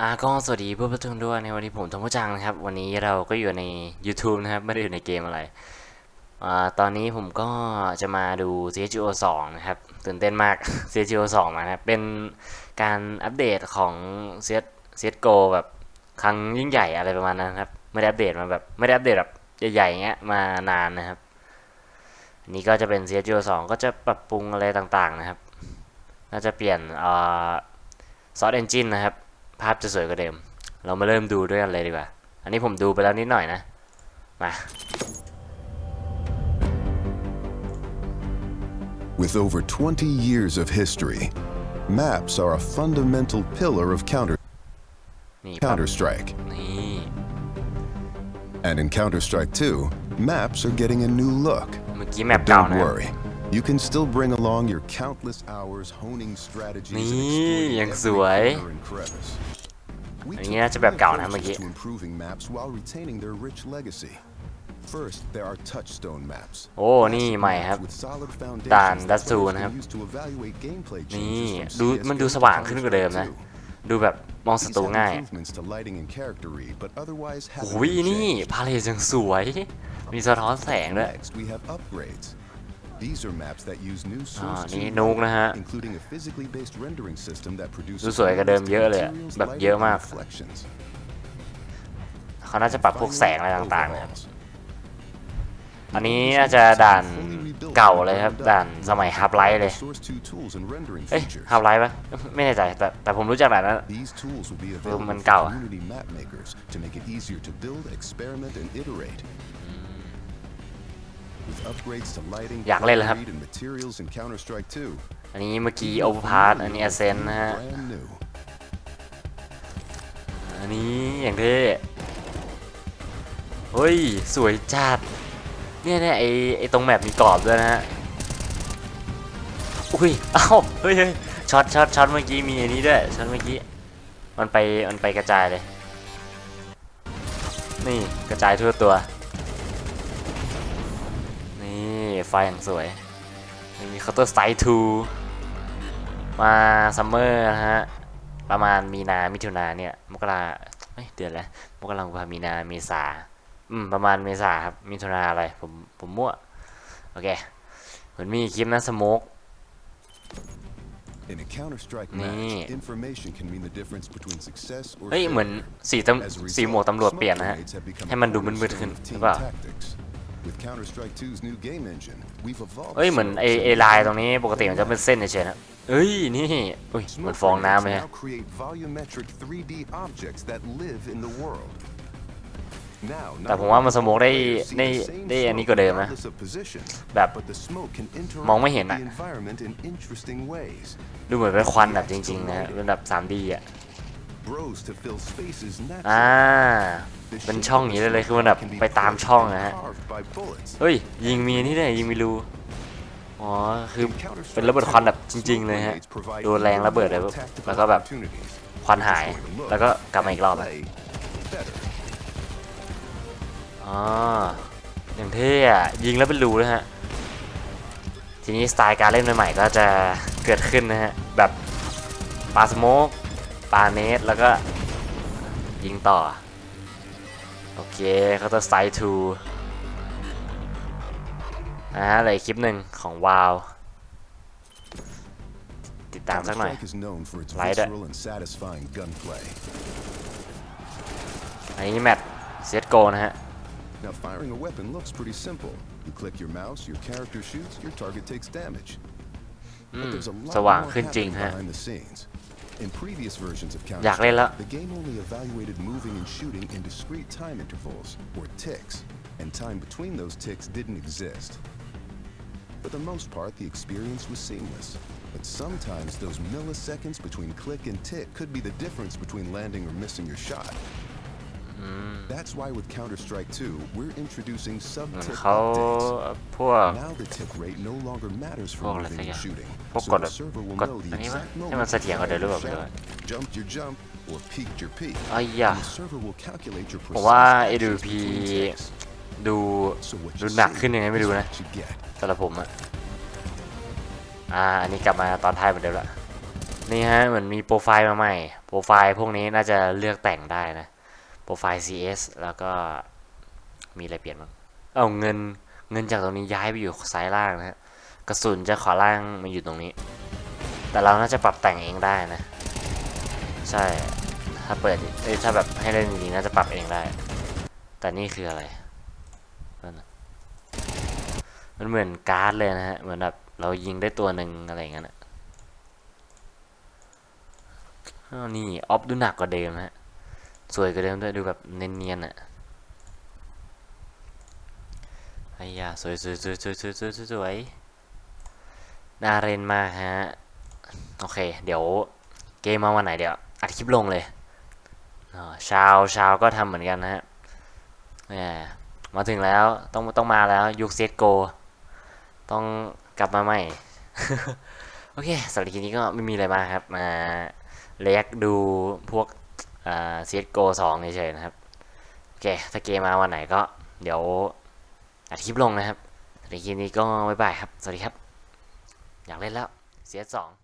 อ่าก็สวัสดีเพื่อนผู้ชมด้วยในวันนี้ผมทงผู้จังนะครับ วันนี้เราก็อยู่ใน YouTube นะครับ ไม่ได้อยู่ในเกมอะไรอ่าตอนนี้ผมก็จะมาดู CSGO 2 นะครับ ตื่นเต้นมาก CSGO 2 มานะครับเป็นการอัปเดตของ CS CSGO แบบครั้งยิ่งใหญ่อะไรประมาณนั้นครับ ไม่ได้อัปเดตมาแบบไม่ได้อัปเดตแบบใหญ่ๆอย่เงี้ยมานานนะครับอันนี้ก็จะเป็น CSGO 2 ก็จะปรับปรุงอะไรต่างๆนะครับ น่าจะเปลี่ยนอ่าซอสเอนจินนะครับ ภาพจะสวยกว่าเดิม เรามาเริ่มดูด้วยกันเลยดีกว่า อันนี้ผมดูไปแล้วนิดหน่อยนะ มา With over 20 years of history, maps are a fundamental pillar of Counterนี่ปรับ Counter-Strike. นี่ And in Counter-Strike 2, maps are getting a new look. เมื่อกี้แมปเก่า Don't นะ worry. You can still bring along your countless hours honing strategies and นี่ exploiting ยัง every สวย corner and crevice. We อัน took นี้น่าจะแบบเก่านะ many เมื่อกี้ approaches to improving maps while retaining their rich legacy. First, there are touchstone maps. โอ้นี่ใหม่ครับ With solid ด่าน foundations ดัส that ซู players นะครับ can use to evaluate gameplay นี่ changes from ดู CS:GO มันดู to สว่างขึ้นกว่าเดิมนะ Counter-Strike 2. ดูแบบมองศั These ตรู have ง่าย improvements to lighting and character read, but otherwise โอ้ haven't ย been นี่ changed. พาเลทยังสวย มีสะท้อนแสงด้วย These are maps that use new อ่า source นี่2นุกนะฮะ including a physically based rendering system that ดู produces สวยกว่าเดิมเยอะเลยอะ materials, แบบ lighting, เยอะมาก and reflections. เขาน่าจะปรับพวกแสงอะไรต่างๆนะครับ Overhauls. อันนี้น่าจะด่านเก่าเลยครับ ด่านสมัยฮับไลท์เลย Source 2 tools and rendering เอ้ย features. ฮับไลท์ปะไม่แน่ใจ แต่แต่ผมรู้จักด่านนั้น These tools will be เออ available มัน for เก่าอะ community map makers to make it easier to build, experiment, and iterate. อยากเล่นแล้วครับ read, and materials in Counter-Strike 2, อันนี้เมื่อกี้โอเวอร์พาร์อันนี้อเซนนะฮะ brand new. อันนี้อย่างเท่เฮ้ย สวยจัด เนี่ยเนี่ยไอไอตรงแมปมีกรอบด้วยนะฮะ อุ้ยเอ้าเฮ้ยเฮ้ยช็อตช็อตช็อตเมื่อกี้มีอันนี้ด้วยช็อตเมื่อกี้ มันไปมันไปกระจายเลย นี่กระจายทั่วตัว นี่ไฟอย่างสวย มีเคาน์เตอร์ไซต์2มาซัมเมอร์นะฮะ ประมาณมีนา มิถุนาเนี่ย มกราเอ้ยเดือนแล้ว มกราคมกุมภามีนา เมษา อืม ประมาณเมษาครับ มิถุนาอะไร ผม ผมมั่ว โอเคเหมือนมีคลิปนะสโมก In a Counter-Strike นี่ match, information can mean the difference between success or เฮ้ยเหมือน failure. สีตำ As a สีหมวก result, ตำรวจเปลี่ยน smoke นะฮะ grenades have become ให้มันดู a มืดๆขึ้น cornerstone of หรือ team เปล่า tactics. With Counter-Strike 2's new game engine, we've evolved เอ้ยเหมือน so ไอ so ไอ we ลาย can ตรงนี้ปกติมันจะเป็นเส้นเฉยๆนะเอ้ยนี่อุ้ยเหมือน Smoke ฟองน้ำ grenades เลยฮะ now create volumetric 3D objects that live in the world. Now, แต่ผมว่ามันสโมกได้ players see ได้ the same ได้อันนี้ smoke กว่าเดิมนะ regardless of position, แบบ but the smoke can interact มองไม่เห็น with อะ the environment in interesting ways. ดูเหมือนเป็นควันแบบจริงๆนะฮะเป็นแบบ 3D อะ Bros to fill spaces อ่า naturally. เป็นช่องอย่างนี้เลยเลยคือมันแบบไปตามช่องนะฮะ Carved by bullets. เฮ้ย ยิงมีนี่ด้วยยิงมีรูอ๋อ คือเป็นระเบิดควันแบบจริง ๆ เลยฮะ โดนแรงระเบิดเลยปุ๊บแล้วก็แบบควันหาย แล้วก็กลับมาอีกรอบอะ Play better. อ๋ออย่างเท่อะยิงแล้วเป็นรูนะฮะ ทีนี้สไตล์การเล่นใหม่ๆก็จะเกิดขึ้นนะฮะ แบบปาสโมกปาเนสแล้วก็ยิงต่อ โอเคเขาจะสไตล์ทู นะฮะเหลยคลิปหนึ่งของวาวติดตามสักหน่อย Counter-Strike is known for its Light it. visceral and satisfying gunplay. อันนี้แมตช์เซตโกนะฮะ Now, firing a weapon looks pretty simple. You click your mouse, your character shoots, your target takes damage. But there's a lot สว่าง more ขึ้นจริง happening ฮะ behind the scenes. In previous versions of อยากเล่นละ Counter-Strike, the game only evaluated moving and shooting in discrete time intervals, or ticks, and time between those ticks didn't exist. For the most part, the experience was seamless. But sometimes those milliseconds between click and tick could be the difference between landing or missing your shot. That's why with Counter-Strike 2, we're introducing เหมือน sub-tick เขา updates. พวก Now the tick rate no longer matters พว for กอะไร moving สักอ and ย่าง shooting. พวก So กด the server will กด know the อันนี้มั้ย exact ให้มัน moment เสถียรกว่าเดิมหรือเปล่า you ไม่รู้ shot, jumped your jump, or peeked your peek. ไอ้ยะ And the server will calculate your ผมว่า precise AWP actions between ticks. ดูดูหนักขึ้นยังไงไม่รู้นะสำหรับผมอะอ่าอันนี้กลับมาตอนท้ายเหมือนเดิมละนี่ฮะเหมือนมีโปรไฟล์มาใหม่ โปรไฟล์พวกนี้น่าจะเลือกแต่งได้นะ โปรไฟล์ CS แล้วก็มีอะไรเปลี่ยนบ้างเอาเงินเงินจากตรงนี้ย้ายไปอยู่ซ้ายล่างนะฮะกระสุนจะขวาล่างมาอยู่ตรงนี้ แต่เราน่าจะปรับแต่งเองได้นะ ใช่ถ้าเปิดเอ้ยถ้าแบบให้เล่นจริงๆน่าจะปรับเองได้ แต่นี่คืออะไร มันเหมือนการ์ดเลยนะฮะ เหมือนแบบเรายิงได้ตัวหนึ่งอะไรอย่างเงี้ยนะนี่ออฟดูหนักกว่าเดิมฮะ สวยกว่าเดิมด้วยดูแบบเนียนๆอะไอ้ยาสวยสวยสวยสวยสวยสวยสวยน่าเล่นมากฮะ โอเค เดี๋ยวเกมมาวันไหนเดี๋ยวอัดคลิปลงเลยชาวชาวก็ทำเหมือนกันนะฮะมาถึงแล้วต้องต้องมาแล้วยุคเซตโก ต้องกลับมาใหม่ โอเคสำหรับคลิปนี้ก็ไม่มีอะไรมากครับ มาเล็กดูพวกอ่า CSGO 2เฉยๆนะครับ โอเค ถ้าเกมมาวันไหนก็ เดี๋ยวอัดคลิปลงนะครับสำหรับคลิปนี้ก็บ๊ายบายครับ สวัสดีครับ อยากเล่นแล้ว CS2